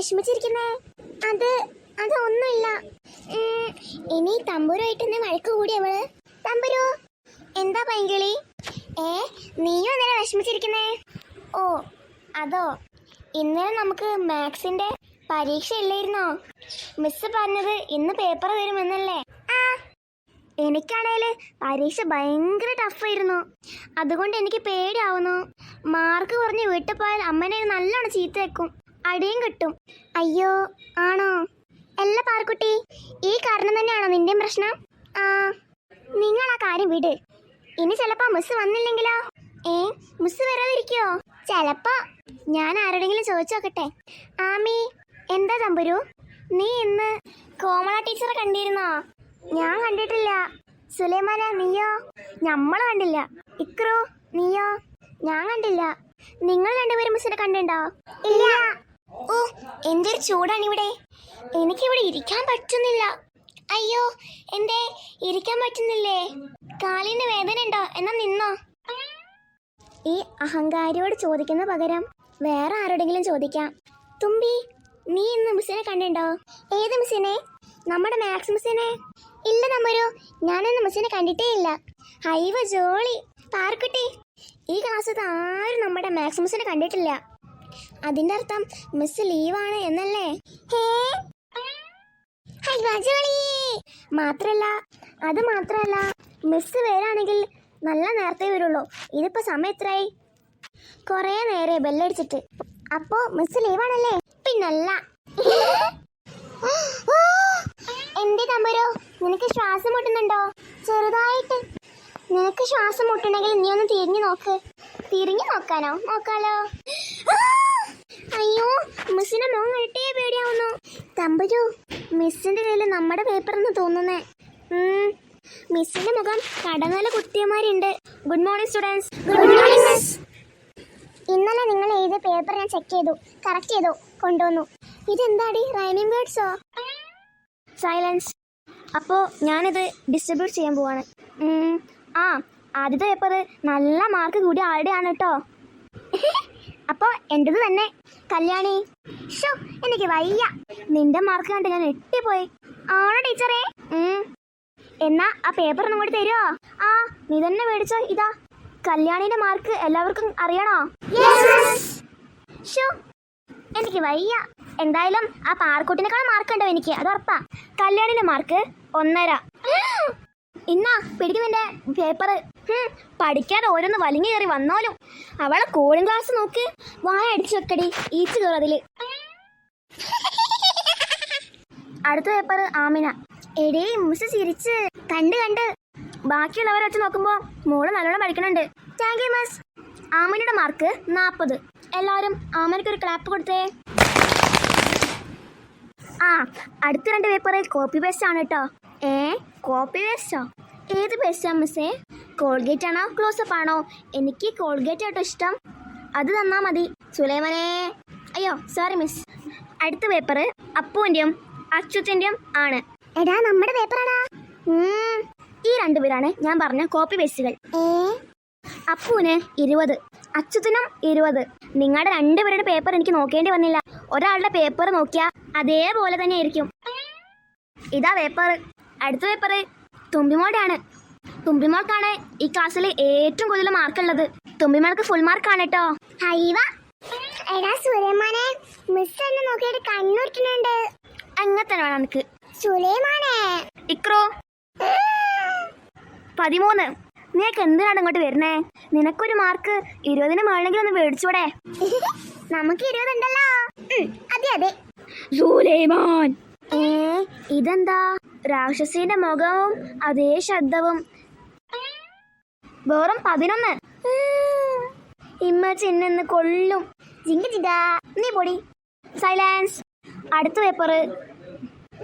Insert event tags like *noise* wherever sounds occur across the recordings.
വിഷമിച്ചിരിക്കുന്നേ? അത് അത് ഒന്നുമില്ല. ഇനി തമ്പുരുമായിട്ട് എന്നെ വഴക്ക് കൂടി അവൾ. തമ്പുരു എന്താ പൈങ്കിളി? ഏ നീയും എന്തിനാ വിഷമിച്ചിരിക്കുന്നേ? ഓ അതോ? ഇന്നലെ നമുക്ക് മാത്സിന്റെ പരീക്ഷ ഇല്ലായിരുന്നോ മിസ് പറഞ്ഞത് ഇന്ന് പേപ്പർ തരുമെന്നല്ലേ? ആ എനിക്കാണേൽ പരീക്ഷ ഭയങ്കര ടഫായിരുന്നു. അതുകൊണ്ട് എനിക്ക് പേടിയാവുന്നു. മാർക്ക് കുറഞ്ഞ് വീട്ടിൽ പോയാൽ അമ്മനെ നല്ലോണം ചീത്ത വെക്കും അടിയും കിട്ടും. അയ്യോ ആണോ? അല്ല പാർക്കുട്ടി ഈ കാരണം തന്നെയാണോ നിന്റെയും പ്രശ്നം? ആ നിങ്ങൾ ആ കാര്യം വിട്. ഇനി ചിലപ്പോ മിസ് വന്നില്ലെങ്കിലോ? ഏ മിസ് വരാതിരിക്കോ? ചിലപ്പോ ഞാൻ ആരോടെങ്കിലും ചോദിച്ചു നോക്കട്ടെ. ആമി എന്താ തമ്പുരു? നീ ഇന്ന് കോമള ടീച്ചറെ കണ്ടിരുന്നോ? ഞാൻ കണ്ടിട്ടില്ല. സുലൈമാന നീയോ? നമ്മൾ കണ്ടില്ല. ഇക്രു നീയോ? ഞാൻ കണ്ടില്ല. നിങ്ങൾ രണ്ടുപേരും മിസ്സിനെ കണ്ടിണ്ടോ ഇല്ല. എന്തൊരു ചൂടാണ് ഇവിടെ എനിക്കിവിടെ ഇരിക്കാൻ പറ്റുന്നില്ല. അയ്യോ എന്തേ? ഇരിക്കാൻ പറ്റുന്നില്ലേ? കാലിന് വേദന ഉണ്ടോ എന്നാ നിന്നോ. ഈ അഹങ്കാരിയോട് ചോദിക്കുന്ന പകരം വേറെ ആരോടെങ്കിലും ചോദിക്കാം. തുമ്പി നീ ഇന്ന് മിസ്സിനെ കണ്ടിണ്ടോ ഏത് മിസ്സിനെ? നമ്മുടെ മാത്സ് മിസ്സിനെ? ഇല്ല നമ്മൊരു ഞാനിന്ന് മിസ്സിനെ കണ്ടിട്ടേ ഇല്ല. ഹൈവ ജോളി. പാർക്കുട്ടി. ഈ ക്ലാസ്സിൽ ആരും നമ്മുടെ മാത്സ് മിസ്സിനെ കണ്ടിട്ടില്ല. അതിന്റെ അർത്ഥം മിസ് ലീവാണ് എന്നല്ലേ? ഹേ? മാത്രല്ല അത് മാത്രല്ല മിസ് വരാണെങ്കിൽ നല്ല നേരത്തെ വരുള്ളൂ. ഇതിപ്പോ സമയം എത്രയായി കൊറേ നേരെ ബെല്ലടിച്ചിട്ട്. അപ്പോ മിസ് ലീവാണല്ലേ പിന്നല്ല. *gasps* എന്റെ തമ്പരോ? നിനക്ക് ശ്വാസം മുട്ടുന്നുണ്ടോ? ചെറുതായിട്ട്. നിനക്ക് ശ്വാസം മുട്ടുണ്ടെങ്കിൽ നീ ഒന്ന് തിരിഞ്ഞു നോക്ക്. തിരിഞ്ഞു നോക്കാനോ? നോക്കാലോ! *gasps* അയ്യോ മിസ്സിന്റെ മുഖം കണ്ടിട്ടേ പേടിയാവുന്നു. തമ്പുരു മിസ്സിന്റെ കയ്യിൽ നമ്മുടെ പേപ്പർ എന്ന് തോന്നുന്നേ മിസ്സിന്റെ മുഖം കടന്നല കുത്തിയമാരുണ്ട് good morning students good morning miss ഇന്നലെ നിങ്ങൾ എഴുതിയ പേപ്പർ ഞാൻ ചെക്ക് ചെയ്തു. കറക്റ്റ് ചെയ്തു. കൊണ്ടുവന്നു. ഇതെന്താടി? റൈമിംഗ് വേർഡ്സോ സൈലൻസ് അപ്പോൾ ഞാനിത് ഡിസ്ട്രിബ്യൂട്ട് ചെയ്യാൻ പോവാണ്. ആ ആദ്യത്തെ പേപ്പർ നല്ല മാർക്ക് കൂടി ആളുടെയാണ് കേട്ടോ. *laughs* അപ്പോൾ എന്റെത് തന്നെ. കല്യാണി. ഷോ എനിക്ക് വയ്യ. നിന്റെ മാർക്ക് കണ്ട് ഞാൻ എട്ടിപ്പോയി ആണോ ടീച്ചറേ. എന്നാ ആ പേപ്പർ ഒന്നും കൂടി തരുമോ ആ നീ തന്നെ മേടിച്ചോ. ഇതാ കല്യാണിന്റെ മാർക്ക് എല്ലാവർക്കും അറിയണോ? ഷോ എനിക്ക് വയ്യ. എന്തായാലും ആ പാർക്കുട്ടിനേക്കാൾ മാർക്ക് ഉണ്ടോ എനിക്ക്? അത് ഉറപ്പാ. കല്യാണിന്റെ മാർക്ക് ഒന്നര. *gasps* ഇന്നാ പിടിക്കുന്നിന്റെ പേപ്പർ പഠിക്കാതെ ഓരോന്ന് വലിഞ്ഞു കയറി വന്നോലും അവളെ കൂളിംഗ് ഗ്ലാസ് നോക്ക്. വായ അടിച്ചു വെക്കടി. ഈച്ച് കയറതിൽ അടുത്ത പേപ്പർ ആമിന. എടേ മുസ് ചിരിച്ച്. കണ്ട് കണ്ട്. ബാക്കിയുള്ളവരെ വെച്ച് നോക്കുമ്പോൾ മോൾ നല്ലോണം പഠിക്കണുണ്ട്. താങ്ക് യു മിസ് ആമിനയുടെ മാർക്ക് നാൽപ്പത് എല്ലാവരും ആമനക്ക് ഒരു ക്ലാപ്പ് കൊടുത്തേ. ആ അടുത്ത രണ്ട് പേപ്പറിൽ കോപ്പി പേസ്റ്റ് ആണ് കേട്ടോ ഏ കോപ്പി പേസ്റ്റോ ഏത് പേസ്റ്റാ മിസ്സേ കോൾഗേറ്റ് ആണോ ക്ലോസപ്പ് ആണോ? എനിക്ക് കോൾഗേറ്റ് ആട്ടോ ഇഷ്ടം. അത് തന്നാൽ മതി. സുലൈമനെ. അയ്യോ സോറി മിസ് അടുത്ത പേപ്പർ അപ്പുവിന്റെയും അച്യുത്തിന്റെയും ആണ്. എടാ നമ്മുടെ പേപ്പറാടാ ഈ രണ്ടുപേരാണ് ഞാൻ പറഞ്ഞ കോപ്പി പേസ്റ്റുകൾ അപ്പുവിന് ഇരുപത് അച്യുത്തിനും ഇരുപത്. നിങ്ങളുടെ രണ്ടുപേരുടെ പേപ്പർ എനിക്ക് നോക്കേണ്ടി വന്നില്ല. ഒരാളുടെ പേപ്പർ നോക്കിയാൽ അതേപോലെ തന്നെ ആയിരിക്കും. ഇതാ പേപ്പർ അടുത്ത പേപ്പർ തുമ്പിമോടാണ് തുമ്പിമോൾക്കാണ് ഈ ക്ലാസ്സിൽ ഏറ്റവും കൂടുതൽ മാർക്ക് ഉള്ളത്. തുമ്പിമോൾക്ക് ഫുൾ മാർക്ക് ആണ് കേട്ടോ എടാ സുലൈമാനെ മിസ് എന്നെ നോക്കിയിട്ട് കണ്ണുരുട്ടുന്നുണ്ട് അങ്ങനെ തന്നെ വേണം എനിക്ക് സുലൈമാനെ. ഇക്രോ. പതിമൂന്ന്. നിനക്ക് എന്തിനാണ് ഇങ്ങോട്ട് വരുന്നേ? നിനക്കൊരു മാർക്ക് ഇരുപതിന് മേളെങ്കിൽ ഒന്ന് മേടിച്ചൂടെ. *laughs* നമുക്ക് ഇരുപതുണ്ടല്ലോ. അതെ അതെ. സുലൈമാൻ. ഏ ഇതെന്താ? രാക്ഷസിന്റെ മുഖവും അതേ ശബ്ദവും. വെറും പതിനൊന്ന്. ഇമ്മ എന്നെ കൊള്ളും. ജിങ്ക ജിങ്ക നീ പൊടി. സൈലൻസ്. അടുത്ത പേപ്പർ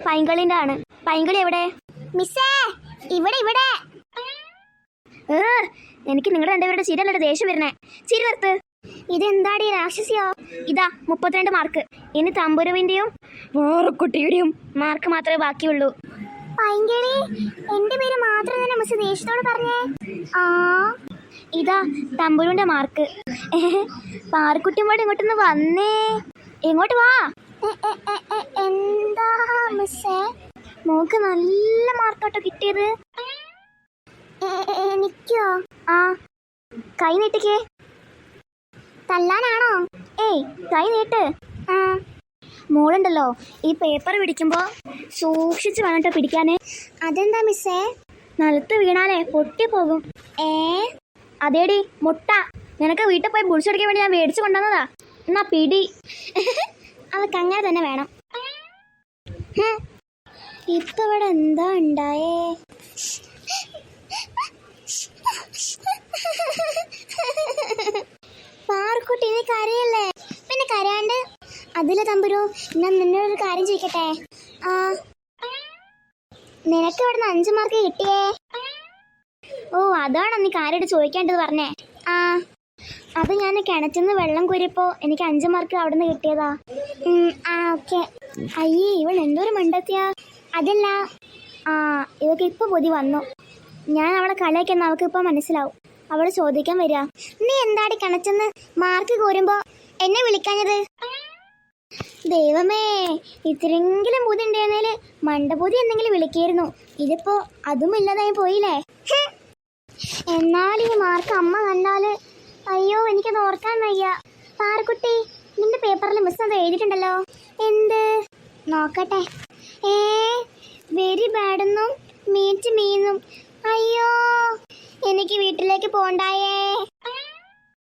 പൈങ്കളിന്റെ ആണ്. പൈങ്കളി എവിടെ? മിസ്സേ ഇവിടെ ഇവിടെ. എനിക്ക് നിങ്ങളുടെ രണ്ടുപേരുടെ ചിരല്ലയുടെ ദേഷ്യം വരുന്നേ. ചിരി നിർത്ത്. ഇതെന്താടി രാക്ഷസിയോ? ഇതാ മുപ്പത്തിരണ്ട് മാർക്ക്. ഇനി തമ്പുരുവിന്റെയും വേറെക്കുട്ടിയുടെയും മാർക്ക് മാത്രമേ ബാക്കിയുള്ളൂ. പൈങ്കിളി എന്റെ പേര് മാത്രം തന്നെ മിസ് ദേഷ്യത്തോട് പറഞ്ഞേ. ആ ഇതാ തമ്പുരുവിന്റെ മാർക്ക്. പാറക്കുട്ടിയും കൂടെ ഇങ്ങോട്ടൊന്ന് വന്നേ. ഇങ്ങോട്ട് വാ? എന്താ മിസ്സേ? മോക്ക് നല്ല മാർക്കാട്ടോ കിട്ടിയത്. എനിക്കോ ആ കൈ നീട്ടിക്കേ. തല്ലാനാണോ? ഏയ് കൈ നീട്ട്. ആ. മോളുണ്ടല്ലോ. ഈ പേപ്പർ പിടിക്കുമ്പോ സൂക്ഷിച്ച് വേണം കേട്ടോ പിടിക്കാന്. അതെന്താ മിസ്സേ? നിലത്ത് വീണാലേ പൊട്ടിപ്പോകും. ഏ? അതേടി മുട്ട. നിനക്ക് വീട്ടിൽ പോയി ബുൾസടിക്കാൻ വേണ്ടി ഞാൻ മേടിച്ചു കൊണ്ടുവന്നതാ. എന്നാ പിടി. *laughs* അവക്ക് അങ്ങനെ തന്നെ വേണം. ഹും. ഇപ്പൊ ഇവിടെ എന്താ ഉണ്ടായേ? പാർക്കുട്ടി നീ കരയല്ലേ? അതിലെ തമ്പുരു ഞാൻ നിന്നോടൊരു കാര്യം ചോദിക്കട്ടെ? ആ നിനക്ക് ഇവിടുന്ന് അഞ്ചു മാർക്ക് കിട്ടിയേ? ഓ അതാണോ നീ കാര്യമായിട്ട് ചോദിക്കേണ്ടത് പറഞ്ഞേ. ആ അത് ഞാൻ കിണറ്റിന്ന് വെള്ളം കോരിയപ്പോ എനിക്ക് അഞ്ചു മാർക്ക് അവിടെ നിന്ന് കിട്ടിയതാ ആ ഓക്കെ അയ്യേ ഇവൾ എന്തോരം മണ്ടെത്തിയാ. അതല്ല ആ ഇവക്ക് ഇപ്പൊ പൊതി വന്നു. ഞാൻ അവളെ കളിയാക്കുന്ന അവൾക്ക് ഇപ്പൊ മനസ്സിലാവും. അവൾ ചോദിക്കാൻ വരിക നീ എന്താടി കിണറ്റിന്ന് മാർക്ക് കോരുമ്പോ എന്നെ വിളിക്കാഞ്ഞത്? ദൈവമേ ഇത്രയെങ്കിലും ബുദ്ധി ഉണ്ടായിരുന്നേൽ മണ്ടപൂതി എന്തെങ്കിലും വിളിക്കായിരുന്നു. ഇതിപ്പോ അതും ഇല്ലാതായി പോയില്ലേ. എന്നാൽ ഈ മാർക്ക് അമ്മ കണ്ടാൽ അയ്യോ എനിക്കത് ഓർക്കാൻ വയ്യ. പാറക്കുട്ടി നിന്റെ പേപ്പറിൽ മിസ് അത് എഴുതിയിട്ടുണ്ടല്ലോ? എന്ത്? നോക്കട്ടെ. ഏ വെരി ബാഡെന്നും മീറ്റ് മീന്നും. അയ്യോ എനിക്ക് വീട്ടിലേക്ക് പോണ്ടായേ.